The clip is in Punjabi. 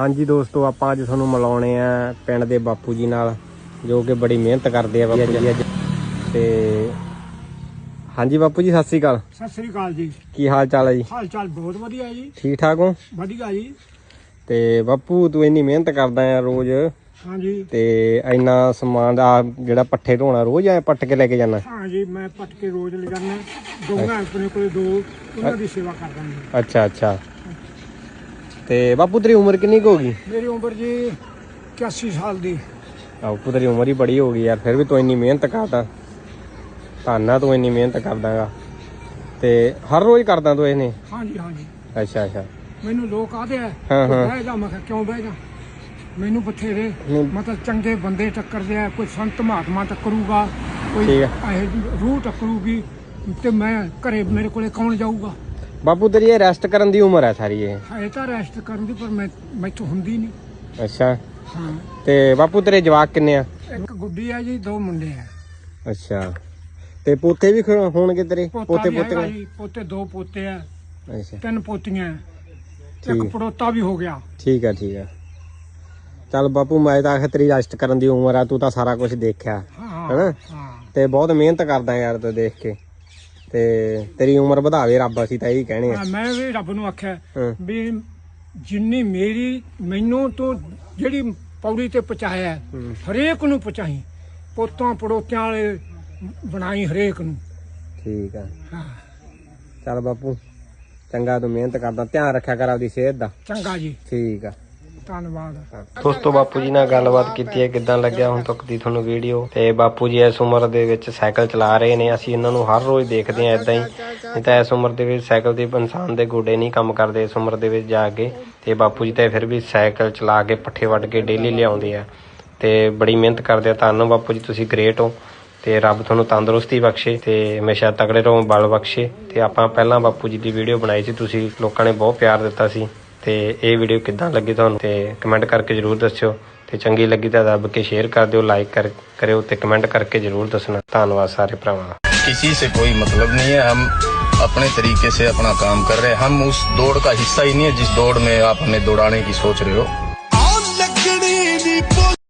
ਹਾਂਜੀ ਦੋਸਤੋ ਆਪਾਂ ਅੱਜ ਤੁਹਾਨੂੰ ਮਿਲਾਉਣੇ ਆ ਪਿੰਡ ਦੇ ਬਾਪੂ ਜੀ ਨਾਲ ਜੋ ਕਿ ਬੜੀ ਮਿਹਨਤ ਕਰਦੇ ਆ ਬਾਪੂ ਜੀ ਅੱਜ। ਤੇ ਹਾਂਜੀ ਬਾਪੂ ਜੀ ਸਤਿ ਸ੍ਰੀ ਅਕਾਲ। ਸਤਿ ਸ੍ਰੀ ਅਕਾਲ ਜੀ। ਕੀ ਹਾਲ ਚਾਲ ਹੈ ਜੀ? ਹਾਲ ਚਾਲ ਬਹੁਤ ਵਧੀਆ ਜੀ। ਠੀਕ ਠਾਕ ਹੋ? ਵਧੀਆ ਜੀ। ਤੇ ਬਾਪੂ ਤੂੰ ਇੰਨੀ ਮਿਹਨਤ ਕਰਦਾ ਆ ਰੋਜ਼? ਹਾਂਜੀ। ਤੇ ਇੰਨਾ ਸਮਾਨ ਦਾ ਜਿਹੜਾ ਪੱਠੇ ਢੋਣਾ ਰੋਜ਼ ਆ ਪੱਟ ਕੇ ਲੈ ਕੇ ਜਾਣਾ ਹਾਂ ਜੀ ਮੈਂ ਪਟ ਕੇ ਰੋਜ਼ ਲਿਜਾਨਾ ਦੋਗਾ ਆਪਣੇ ਕੋਲੇ ਦੋ ਉਹਨਾਂ ਦੀ ਸੇਵਾ ਕਰਦਾ ਹਾਂ ਅੱਛਾ ਅੱਛਾ। ਤੇ ਬਾਪੂ ਤੇਰੀ ਉਮਰ ਕਿੰਨੀ ਕੁ ਹੋ ਗਈ? ਮੇਰੀ ਉਮਰ ਜੀ 81 ਸਾਲ ਦੀ। ਬਾਪੂ ਤੇਰੀ ਉਮਰ ਹੀ ਬੜੀ ਹੋ ਗਈ ਯਾਰ ਫਿਰ ਵੀ ਤੂੰ ਇੰਨੀ ਮਿਹਨਤ ਕਰਦਾ। ਧੰਨਾ ਤੂੰ ਇੰਨੀ ਮਿਹਨਤ ਕਰਦਾਗਾ। ਤੇ ਹਰ ਰੋਜ਼ ਕਰਦਾ ਤੂੰ ਇਹਨੇ? ਹਾਂਜੀ ਹਾਂਜੀ। ਅੱਛਾ ਅੱਛਾ। ਮੈਨੂੰ ਲੋਕ ਆਦੇ ਆ ਹਾਂ, ਹਾਂ। ਬਹਿ ਜਾ ਮੈਂ ਕਿਹਾ ਕਿਉਂ ਬਹਿ ਜਾ? ਮੈਨੂੰ ਬਥੇਰੇ ਨਹੀਂ। ਮਤਲਬ ਚੰਗੇ ਬੰਦੇ ਟੱਕਰਦੇ ਆ ਕੋਈ ਸੰਤ ਮਹਾਤਮਾ ਟੱਕਰੂਗਾ ਕੋਈ ਠੀਕ ਇਹ ਰੂਹ ਟੱਕਰੂਗੀ ਤੇ ਮੈਂ ਘਰੇ ਮੇਰੇ ਕੋਲੇ ਕੌਣ ਜਾਊਗਾ? ਬਾਪੂ ਤੇਰੀ ਇਹ ਰੈਸਟ ਕਰਨ ਦੀ ਉਮਰ ਹੈ ਸਾਰੀ ਇਹ? ਹੈ ਤਾਂ ਰੈਸਟ ਕਰਨ ਦੀ ਪਰ ਮੈਂ ਮੈਥੋਂ ਹੁੰਦੀ ਨਹੀਂ। ਅੱਛਾ। ਹਾਂ। ਤੇ ਬਾਪੂ ਤੇਰੇ ਜਵਾਕ ਕਿੰਨੇ ਆ? ਇੱਕ ਗੁੱਡੀ ਆ ਜੀ ਦੋ ਮੁੰਡੇ ਆ। ਅੱਛਾ। ਤੇ ਪੋਤੇ ਵੀ ਖ- ਹੋਣਗੇ ਤੇਰੇ? ਪੋਤਾ ਪੋਤੇ ਵੀ ਪੋਤੇ ਪੋਤੇ ਦੋ ਪੋਤੇ ਆ ਅੱਛਾ। ਤਿੰਨ ਪੋਤੀਆਂ ਆ। ਠੀਕ। ਇੱਕ ਪੜੋਤਾ ਵੀ ਹੋ ਗਿਆ। ਠੀਕ ਆ ਠੀਕ ਆ। ਚੱਲ ਬਾਪੂ ਮੈਂ ਤਾਂ ਆਖਿਆ ਤੇਰੀ ਰੈਸਟ ਕਰਨ ਦੀ ਉਮਰ ਆ ਤੂੰ ਤਾਂ ਸਾਰਾ ਕੁਝ ਦੇਖਿਆ। ਹਾਂ ਹੈਨਾ? ਹਾਂ। ਤੇ ਬਹੁਤ ਮਿਹਨਤ ਕਰਦਾ ਯਾਰ ਤੂੰ ਦੇਖ ਕੇ। ਤੇ ਤੇਰੀ ਉਮਰ ਵਧਾਵੇ ਰੱਬ ਅਸੀਂ ਤਾਂ ਇਹੀ ਕਹਿਣੇ ਆ। ਹਾਂ, ਮੈਂ ਵੀ ਰੱਬ ਨੂੰ ਆਖਿਆ ਹਾਂ। ਵੀ ਜਿੰਨੀ ਮੇਰੀ ਮੈਨੂੰ ਤੋਂ ਜਿਹੜੀ ਪੌੜੀ ਤੇ ਪਹੁੰਚਾਇਆ ਹੈ। ਹਰੇਕ ਨੂੰ ਪਹੁੰਚਾਈ ਪੋਤਾਂ ਪੜੋਤਿਆਂ ਵਾਲੇ ਬਣਾਈ ਹਰੇਕ ਨੂੰ। ਠੀਕ ਆ। ਹਾਂ। ਚੱਲ ਬਾਪੂ ਚੰਗਾ ਤੂੰ ਮਿਹਨਤ ਕਰਦਾ ਧਿਆਨ ਰੱਖਿਆ ਕਰ ਆਪਦੀ ਸਿਹਤ ਦਾ। ਚੰਗਾ ਜੀ। ਠੀਕ ਆ। ਧੰਨਵਾਦ। ਦੋਸਤੋ, ਬਾਪੂ ਜੀ ਨਾਲ ਗੱਲਬਾਤ ਕੀਤੀ ਹੈ, ਕਿਦਾਂ ਲੱਗਿਆ ਹੁਣ ਤੱਕ ਦੀ ਤੁਹਾਨੂੰ ਵੀਡੀਓ ਤੇ ਬਾਪੂ ਜੀ ਇਸ ਉਮਰ ਦੇ ਵਿੱਚ ਸਾਈਕਲ ਚਲਾ ਰਹੇ ਨੇ, ਅਸੀਂ ਇਹਨਾਂ ਨੂੰ ਹਰ ਰੋਜ਼ ਦੇਖਦੇ ਹਾਂ ਇਦਾਂ ਹੀ। ਨਹੀਂ ਤਾਂ ਇਸ ਉਮਰ ਦੇ ਵਿੱਚ ਸਾਈਕਲ ਦੇ ਇਨਸਾਨ ਦੇ ਗੋਡੇ ਨਹੀਂ ਕੰਮ ਕਰਦੇ, ਇਸ ਉਮਰ ਦੇ ਵਿੱਚ ਜਾ ਕੇ। ਤੇ ਬਾਪੂ ਜੀ ਤਾਂ ਫਿਰ ਵੀ ਸਾਈਕਲ ਚਲਾ ਕੇ ਪੱਠੇ ਵੱਢ ਕੇ ਡੇਲੀ ਲਿਆਉਂਦੇ ਆ। ਤੇ ਬੜੀ ਮਿਹਨਤ ਕਰਦੇ ਆ। ਤੁਹਾਨੂੰ ਬਾਪੂ ਜੀ, ਤੁਸੀਂ ਗ੍ਰੇਟ ਹੋ। ਤੇ ਰੱਬ ਤੁਹਾਨੂੰ ਤੰਦਰੁਸਤੀ ਬਖਸ਼ੇ ਤੇ ਹਮੇਸ਼ਾ ਤਕੜੇ ਰਹੋ, ਬਲ ਬਖਸ਼ੇ। ਤੇ ਆਪਾਂ ਪਹਿਲਾਂ ਬਾਪੂ ਜੀ ਦੀ ਵੀਡੀਓ ਬਣਾਈ ਸੀ, ਤੁਸੀਂ ਲੋਕਾਂ ਨੇ ਬਹੁਤ ਪਿਆਰ ਦਿੱਤਾ ਸੀ। ਤੇ ਇਹ ਵੀਡੀਓ ਕਿੱਦਾਂ ਲੱਗੀ ਤੁਹਾਨੂੰ ਤੇ ਕਮੈਂਟ ਕਰਕੇ ਜਰੂਰ ਦੱਸਿਓ ਤੇ ਚੰਗੀ ਲੱਗੀ ਤਾਂ ਦੱਬ ਕੇ ਸ਼ੇਅਰ ਕਰ ਦਿਓ ਲਾਈਕ ਕਰਿਓ ਤੇ ਕਮੈਂਟ ਕਰਕੇ ਜਰੂਰ ਦੱਸਣਾ। ਧੰਨਵਾਦ ਸਾਰੇ ਭਰਾਵਾਂ ਕਿਸੇ ਸੇ ਕੋਈ ਮਤਲਬ ਨਹੀਂ ਹੈ ਹਮ ਆਪਣੇ ਤਰੀਕੇ से अपना काम कर रहे हैं हम उस दौड़ का हिस्सा ही नहीं है जिस दौड़ में आप हमें दौड़ाने की सोच रहे